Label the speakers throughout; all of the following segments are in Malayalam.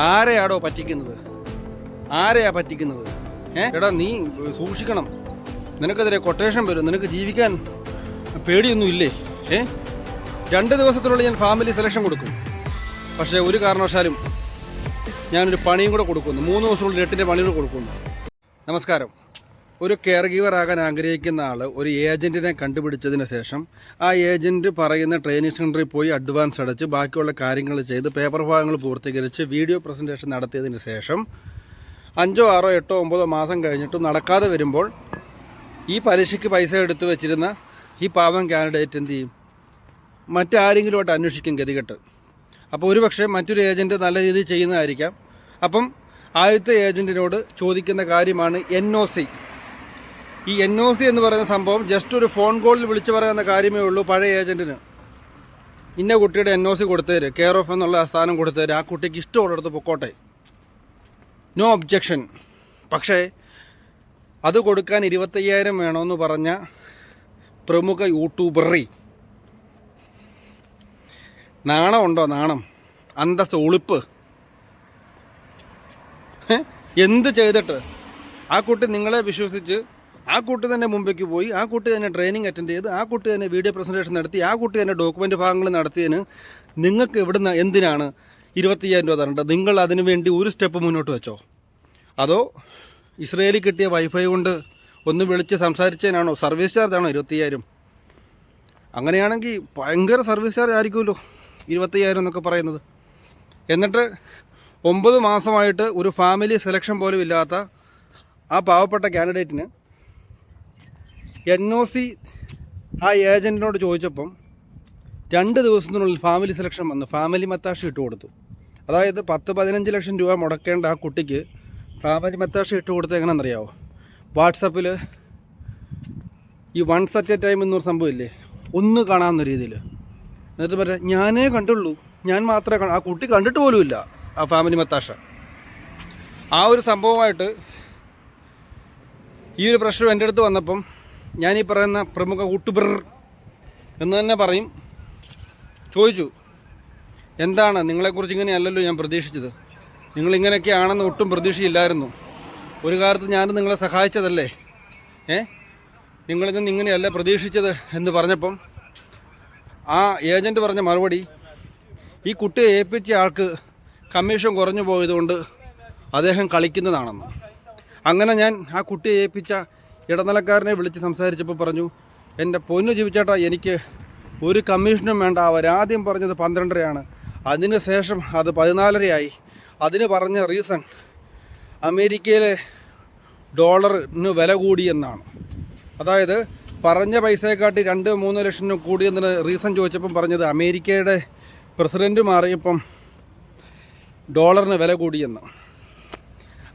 Speaker 1: ആരെയാടോ പറ്റിക്കുന്നത്? ആരെയാ പറ്റിക്കുന്നത്? ഏ? എടാ നീ സൂക്ഷിക്കണം. നിനക്കെതിരെ കൊട്ടേഷൻ വരും. നിനക്ക് ജീവിക്കാൻ പേടിയൊന്നും ഇല്ലേ? ഏ? രണ്ട് ദിവസത്തിനുള്ളിൽ ഞാൻ ഫാമിലി സെലക്ഷൻ കൊടുക്കും. പക്ഷേ ഒരു കാരണവശാലും ഞാനൊരു പണിയും കൂടെ കൊടുക്കുന്നു. മൂന്ന് ദിവസത്തിനുള്ളിൽ എട്ടിന്റെ പണിയും കൂടെ കൊടുക്കുന്നു. നമസ്കാരം. ഒരു കെയർ ഗീവർ ആകാൻ ആഗ്രഹിക്കുന്ന ആൾ ഒരു ഏജന്റിനെ കണ്ടുപിടിച്ചതിന് ശേഷം ആ ഏജന്റ് പറയുന്ന ട്രെയിനിങ് സെന്ററിൽ പോയി അഡ്വാൻസ് അടച്ച് ബാക്കിയുള്ള കാര്യങ്ങൾ ചെയ്ത് പേപ്പർ ഭാഗങ്ങൾ പൂർത്തീകരിച്ച് വീഡിയോ പ്രസന്റേഷൻ നടത്തിയതിന് ശേഷം അഞ്ചോ ആറോ എട്ടോ ഒമ്പതോ മാസം കഴിഞ്ഞിട്ടും നടക്കാതെ വരുമ്പോൾ ഈ പലിശയ്ക്ക് പൈസ എടുത്തു വെച്ചിരുന്ന ഈ പാവം കാൻഡിഡേറ്റ് എന്ത് ചെയ്യും? മറ്റാരെങ്കിലുമായിട്ട് അന്വേഷിക്കും ഗതികെട്ട്. അപ്പോൾ ഒരുപക്ഷെ മറ്റൊരു ഏജന്റ് നല്ല രീതിയിൽ ചെയ്യുന്നതായിരിക്കാം. അപ്പം ആദ്യത്തെ ഏജന്റിനോട് ചോദിക്കുന്ന കാര്യമാണ് എൻ ഒ സി ഈ എൻ ഒ സി എന്ന് പറയുന്ന സംഭവം ജസ്റ്റ് ഒരു ഫോൺ കോളിൽ വിളിച്ചു പറയുന്ന കാര്യമേ ഉള്ളൂ പഴയ ഏജന്റിന് ഇന്ന കുട്ടിയുടെ എൻ ഒ സി കൊടുത്തേര് കെയർ ഓഫ് എന്നുള്ള സ്ഥാനം കൊടുത്തേര് ആ കുട്ടിക്ക് ഇഷ്ടമുള്ളിടത്ത് പൊക്കോട്ടെ. നോ ഒബ്ജക്ഷൻ പക്ഷേ അത് കൊടുക്കാൻ ഇരുപത്തയ്യായിരം വേണമെന്ന് പറഞ്ഞ പ്രമുഖ യൂട്യൂബറി. നാണമുണ്ടോ നാണം. അന്തസ്സ് ഒളിപ്പ് എന്ത് ചെയ്തിട്ട്? ആ കുട്ടി നിങ്ങളെ വിശ്വസിച്ച് ആ കുട്ടി തന്നെ മുമ്പേക്ക് പോയി ആ കുട്ടി തന്നെ ട്രെയിനിങ് അറ്റൻഡ് ചെയ്ത് ആ കുട്ടി തന്നെ വീഡിയോ പ്രസന്റേഷൻ നടത്തി ആ കുട്ടി തന്നെ ഡോക്യുമെന്റ് ഭാഗങ്ങൾ നടത്തിയതിന് നിങ്ങൾക്ക് ഇവിടുന്ന് എന്തിനാണ് ഇരുപത്തയ്യായിരം രൂപ തരേണ്ടത്? നിങ്ങൾ അതിനു വേണ്ടി ഒരു സ്റ്റെപ്പ് മുന്നോട്ട് വെച്ചോ. അതോ ഇസ്രയേലിൽ കിട്ടിയ വൈഫൈ കൊണ്ട് ഒന്ന് വിളിച്ച് സംസാരിച്ചതിനാണോ? സർവീസ് ചാർജ് ആണോ ഇരുപത്തയ്യായിരം? അങ്ങനെയാണെങ്കിൽ ഭയങ്കര സർവീസ് ചാർജ് ആയിരിക്കുമല്ലോ ഇരുപത്തയ്യായിരം എന്നൊക്കെ പറയുന്നത്. എന്നിട്ട് ഒമ്പത് മാസമായിട്ട് ഒരു ഫാമിലി സെലക്ഷൻ പോലും ഇല്ലാത്ത ആ പാവപ്പെട്ട കാൻഡിഡേറ്റിന് എൻ ഒ സി ആ ഏജന്റിനോട് ചോദിച്ചപ്പം രണ്ട് ദിവസത്തിനുള്ളിൽ ഫാമിലി സെലക്ഷൻ വന്നു ഫാമിലി മത്താഷ് ഇട്ട് കൊടുത്തു. അതായത് പത്ത് പതിനഞ്ച് ലക്ഷം രൂപ മുടക്കേണ്ട ആ കുട്ടിക്ക് ഫാമിലി മത്താഷ് ഇട്ട് കൊടുത്ത് എങ്ങനെയെന്നറിയാവോ വാട്സപ്പിൽ ഈ വൺ അറ്റ് എ ടൈം എന്നൊരു സംഭവമില്ലേ? ഒന്ന് കാണാവുന്ന രീതിയിൽ. എന്നിട്ട് പറയാം ഞാനേ കണ്ടുള്ളൂ. ഞാൻ മാത്രമേ ആ കുട്ടി കണ്ടിട്ട് പോലുമില്ല ആ ഫാമിലി മത്താഷ. ആ ഒരു സംഭവമായിട്ട് ഈ ഒരു പ്രശ്നം എന്റെ അടുത്ത് വന്നപ്പം ഈ പറയുന്ന പ്രമുഖ കൂട്ടുപിർ എന്ന് തന്നെ പറയും. ചോദിച്ചു എന്താണ്? നിങ്ങളെക്കുറിച്ച് ഇങ്ങനെയല്ലല്ലോ ഞാൻ പ്രതീക്ഷിച്ചത്. നിങ്ങളിങ്ങനെയൊക്കെ ആണെന്ന് ഒട്ടും പ്രതീക്ഷയില്ലായിരുന്നു. ഒരു കാലത്ത് ഞാൻ നിങ്ങളെ സഹായിച്ചതല്ലേ? ഏ? നിങ്ങളിൽ നിന്ന് ഇങ്ങനെയല്ല പ്രതീക്ഷിച്ചത് എന്ന് പറഞ്ഞപ്പം ആ ഏജന്റ് പറഞ്ഞ മറുപടി ഈ കുട്ടിയെ ഏൽപ്പിച്ച ആൾക്ക് കമ്മീഷൻ കുറഞ്ഞു പോയതുകൊണ്ട് അദ്ദേഹം കളിക്കുന്നതാണെന്ന്. അങ്ങനെ ഞാൻ ആ കുട്ടിയെ ഏൽപ്പിച്ച ഇടനിലക്കാരനെ വിളിച്ച് സംസാരിച്ചപ്പോൾ പറഞ്ഞു എന്റെ പൊന്നു ജീവിച്ചേട്ടാ എനിക്ക് ഒരു കമ്മീഷനും വേണ്ട. അവരാദ്യം പറഞ്ഞത് പന്ത്രണ്ടരയാണ്. അതിന് ശേഷം അത് പതിനാലരയായി. അതിന് പറഞ്ഞ റീസൺ അമേരിക്കയിലെ ഡോളറിന് വില കൂടിയെന്നാണ് അതായത് പറഞ്ഞ പൈസയെക്കാട്ടി രണ്ട് മൂന്ന് ലക്ഷം കൂടിയെന്നതിന് റീസൺ ചോദിച്ചപ്പം പറഞ്ഞത് അമേരിക്കയുടെ പ്രസിഡന്റ് മാറിയപ്പം ഡോളറിന് വില കൂടിയെന്ന്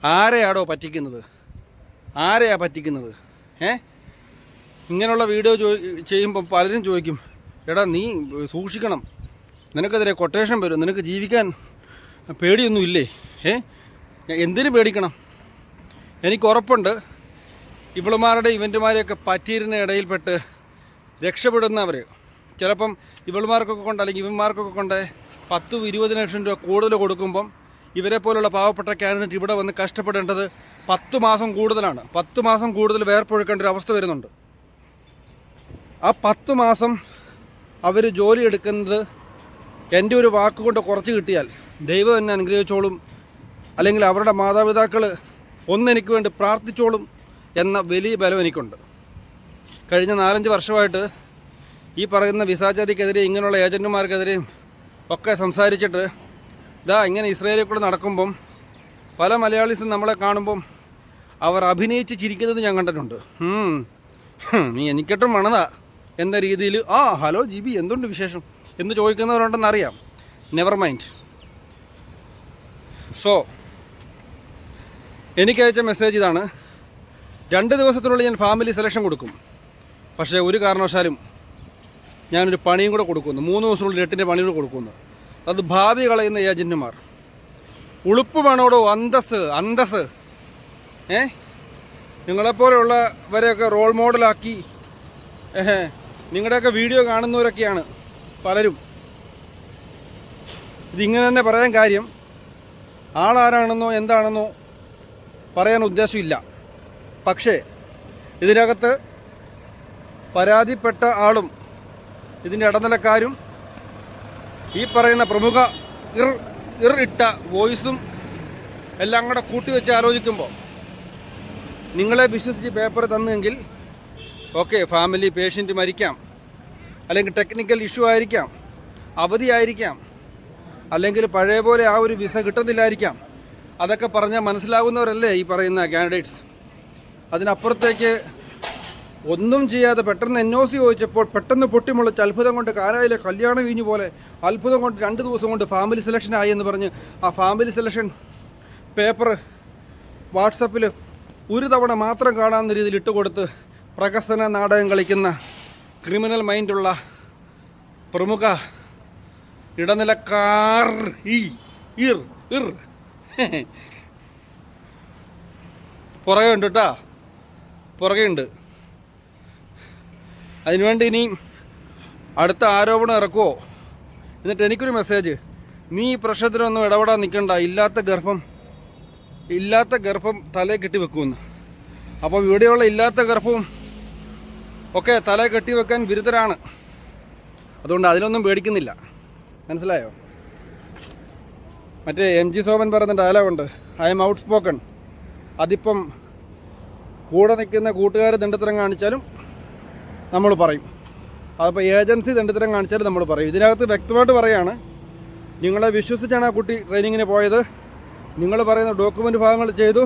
Speaker 1: ആരെയാടോ പറ്റിക്കുന്നത്? ആരെയാ പറ്റിക്കുന്നത്? ഏ? ഇങ്ങനെയുള്ള വീഡിയോ ചെയ്യുമ്പോൾ പലരും ചോദിക്കും എടാ നീ സൂക്ഷിക്കണം. നിനക്കെതിരെ കൊട്ടേഷൻ വരും. നിനക്ക് ജീവിക്കാൻ പേടിയൊന്നുമില്ലേ ഏ? എന്തിനു പേടിക്കണം? എനിക്ക് ഉറപ്പുണ്ട്. ഇവളുമാരുടെ ഇവന്റുമാരെയൊക്കെ പറ്റിയിരുന്ന ഇടയിൽപ്പെട്ട് രക്ഷപ്പെടുന്നവർ ചിലപ്പം ഇവളുമാർക്കൊക്കെ കൊണ്ട് അല്ലെങ്കിൽ ഇവന്മാർക്കൊക്കെ കൊണ്ട് പത്തും ഇരുപത് ലക്ഷം രൂപ കൂടുതൽ കൊടുക്കുമ്പം ഇവരെ പോലുള്ള പാവപ്പെട്ട കാൻഡിഡേറ്റ് ഇവിടെ വന്ന് കഷ്ടപ്പെടേണ്ടത് പത്ത് മാസം കൂടുതലാണ്. പത്ത് മാസം കൂടുതൽ വേർപ്പൊഴുക്കേണ്ട ഒരു അവസ്ഥ വരുന്നുണ്ട്. ആ പത്ത് മാസം അവർ ജോലി എടുക്കുന്നത് എന്റെ ഒരു വാക്കുകൊണ്ട് കുറച്ച് കിട്ടിയാൽ ദൈവം എന്നെ അനുഗ്രഹിച്ചോളും. അല്ലെങ്കിൽ അവരുടെ മാതാപിതാക്കൾ ഒന്നെനിക്ക് വേണ്ടി പ്രാർത്ഥിച്ചോളും എന്ന വലിയ ബലം എനിക്കുണ്ട്. കഴിഞ്ഞ നാലഞ്ച് വർഷമായിട്ട് ഈ പറയുന്ന വിസാജാതിക്കെതിരെ ഇങ്ങനെയുള്ള ഏജന്റുമാർക്കെതിരെയും ഒക്കെ സംസാരിച്ചിട്ട് ഇതാ ഇങ്ങനെ ഇസ്രയേലിൽ കൂടെ നടക്കുമ്പം പല മലയാളീസും നമ്മളെ കാണുമ്പം അവർ അഭിനയിച്ച് ചിരിക്കുന്നത് ഞാൻ കണ്ടിട്ടുണ്ട്. നീ എനിക്കിട്ടും മണതാ. എന്ന രീതിയിൽ ആ ഹലോ ജി ബി എന്തുണ്ട് വിശേഷം? എന്ന് ചോദിക്കുന്നവരുണ്ടെന്ന് അറിയാം. നെവർ മൈൻഡ് സോ എനിക്ക് അയച്ച മെസ്സേജ് ഇതാണ്. രണ്ട് ദിവസത്തിനുള്ളിൽ ഞാൻ ഫാമിലി സെലക്ഷൻ കൊടുക്കും. പക്ഷേ ഒരു കാരണവശാലും ഞാനൊരു പണിയും കൂടെ കൊടുക്കുന്നു. മൂന്ന് ദിവസത്തിനുള്ളിൽ എട്ടിന്റെ പണിയും കൂടെ കൊടുക്കുന്നു. അത് ഭാവി കളയുന്ന ഏജന്റുമാർ ഉളുപ്പ് വേണോടോ? അന്തസ് അന്തസ് ഏ? നിങ്ങളെപ്പോലെയുള്ളവരെയൊക്കെ റോൾ മോഡലാക്കി ഏഹ് നിങ്ങളുടെയൊക്കെ വീഡിയോ കാണുന്നവരൊക്കെയാണ് പലരും. ഇതിങ്ങനെ തന്നെ പറയാൻ കാര്യം ആളാരാണെന്നോ എന്താണെന്നോ പറയാൻ ഉദ്ദേശമില്ല. പക്ഷേ ഇതിനകത്ത് പരാതിപ്പെട്ട ആളും ഇതിന്റെ ഇടനിലക്കാരും ഈ പറയുന്ന പ്രമുഖ ഇർ ഇർ ഇട്ട വോയിസും എല്ലാം കൂടെ കൂട്ടിവെച്ച് ആലോചിക്കുമ്പോൾ നിങ്ങളെ വിശ്വസിച്ച് പേപ്പർ തന്നെങ്കിൽ ഓക്കെ ഫാമിലി പേഷ്യന്റ് മരിക്കാം. അല്ലെങ്കിൽ ടെക്നിക്കൽ ഇഷ്യൂ ആയിരിക്കാം അവധിയായിരിക്കാം അല്ലെങ്കിൽ പഴയ പോലെ ആ ഒരു വിസ കിട്ടുന്നില്ലായിരിക്കാം. അതൊക്കെ പറഞ്ഞാൽ മനസ്സിലാവുന്നവരല്ലേ ഈ പറയുന്ന കാൻഡിഡേറ്റ്സ് അതിനപ്പുറത്തേക്ക് ഒന്നും ചെയ്യാതെ പെട്ടെന്ന് എൻ ഒ സി ചോദിച്ചപ്പോൾ പെട്ടെന്ന് പൊട്ടിമുളച്ച് അത്ഭുതം കൊണ്ട് കാരായിലെ കല്യാണം വീഞ്ഞു പോലെ അത്ഭുതം കൊണ്ട് രണ്ട് ദിവസം കൊണ്ട് ഫാമിലി സെലക്ഷൻ ആയി എന്ന് പറഞ്ഞ് ആ ഫാമിലി സെലക്ഷൻ പേപ്പർ വാട്സപ്പിൽ ഒരു തവണ മാത്രം കാണാവുന്ന രീതിയിൽ ഇട്ടുകൊടുത്ത് പ്രകസന നാടകം കളിക്കുന്ന ക്രിമിനൽ മൈൻഡുള്ള പ്രമുഖ ഇടനിലക്കാർ ഇർ ഇർ. പുറകെ ഉണ്ട് കേട്ടാ പുറകെ ഉണ്ട്. അതിനുവേണ്ടി ഇനി അടുത്ത ആരോപണം ഇറക്കുമോ എന്നിട്ട് എനിക്കൊരു മെസ്സേജ് നീ ഈ പ്രശ്നത്തിനൊന്നും ഇടപെടാൻ നിൽക്കണ്ട. ഇല്ലാത്ത ഗർഭം ഇല്ലാത്ത ഗർഭം തലേ കെട്ടി വെക്കുമെന്ന്. അപ്പോൾ ഇവിടെയുള്ള ഇല്ലാത്ത ഗർഭവും ഒക്കെ തല കെട്ടി വെക്കാൻ വിരുദ്ധരാണ്. അതുകൊണ്ട് അതിനൊന്നും പേടിക്കുന്നില്ല. മനസ്സിലായോ? മറ്റേ എം ജി സോമൻ പറയുന്ന ഡയലോഗുണ്ട് ഐ എം ഔട്ട് സ്പോക്കൺ അതിപ്പം കൂടെ നിൽക്കുന്ന കൂട്ടുകാർ ദണ്ഡത്തരം കാണിച്ചാലും നമ്മൾ പറയും. അതിപ്പോൾ ഏജൻസി ദണ്ഡത്തരം കാണിച്ചാലും നമ്മൾ പറയും. ഇതിനകത്ത് വ്യക്തമായിട്ട് പറയാണ് നിങ്ങളെ വിശ്വസിച്ചാണ് ആ കുട്ടി ട്രെയിനിങ്ങിന് പോയത്. നിങ്ങൾ പറയുന്ന ഡോക്യുമെന്റ് ഭാഗങ്ങൾ ചെയ്തു.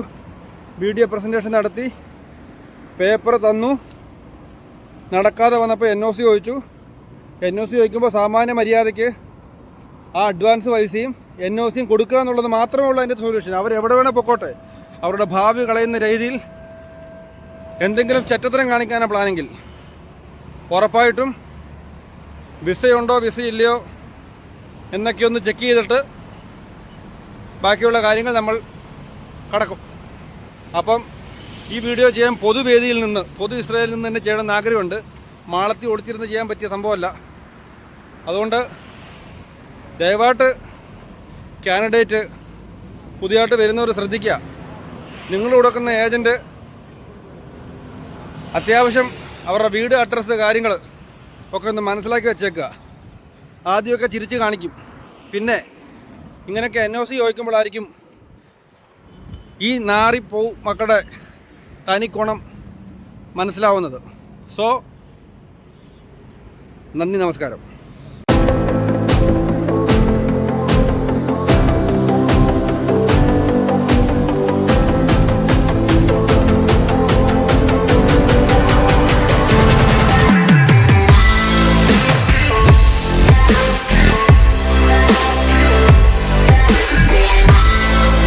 Speaker 1: വീഡിയോ പ്രസന്റേഷൻ നടത്തി. പേപ്പർ തന്നു. നടക്കാതെ വന്നപ്പോൾ എൻ ഒ സി ചോദിച്ചു. എൻ ഒ സി ചോദിക്കുമ്പോൾ സാമാന്യ മര്യാദയ്ക്ക് ആ അഡ്വാൻസ് പൈസയും എൻ ഒ സിയും കൊടുക്കുക എന്നുള്ളത് മാത്രമേ ഉള്ളൂ അതിന്റെ സൊല്യൂഷൻ അവർ എവിടെ വേണേൽ പൊക്കോട്ടെ. അവരുടെ ഭാവി കളയുന്ന രീതിയിൽ എന്തെങ്കിലും ചെറ്റത്തരം കാണിക്കാനാണ് പ്ലാനെങ്കിൽ ഉറപ്പായിട്ടും വിസയുണ്ടോ വിസയില്ലയോ എന്നൊക്കെ ഒന്ന് ചെക്ക് ചെയ്തിട്ട് ബാക്കിയുള്ള കാര്യങ്ങൾ നമ്മൾ കടക്കും. അപ്പം ഈ വീഡിയോ ചെയ്യാൻ പൊതുവേദിയിൽ നിന്ന് പൊതു ഇസ്രായേലിൽ നിന്ന് തന്നെ ചെയ്യണമെന്ന് ആഗ്രഹമുണ്ട്. മാളത്തി ഒളിച്ചിരുന്ന് ചെയ്യാൻ പറ്റിയ സംഭവമല്ല. അതുകൊണ്ട് ദയവായിട്ട് കാൻഡിഡേറ്റ് പുതിയതായിട്ട് വരുന്നവർ ശ്രദ്ധിക്കുക. നിങ്ങൾ കൊടുക്കുന്ന ഏജന്റ് അത്യാവശ്യം അവരുടെ വീട് അഡ്രസ്സ് കാര്യങ്ങൾ ഒക്കെ ഒന്ന് മനസ്സിലാക്കി വെച്ചേക്കുക. ആദ്യമൊക്കെ ചിരിച്ച് കാണിക്കും. പിന്നെ ഇങ്ങനെയൊക്കെ എൻ ഒ സി ചോദിക്കുമ്പോഴായിരിക്കും ഈ നാറിപ്പോ മക്കളുടെ തനിക്കോണം മനസ്സിലാവുന്നത്. സോ നന്ദി നമസ്കാരം.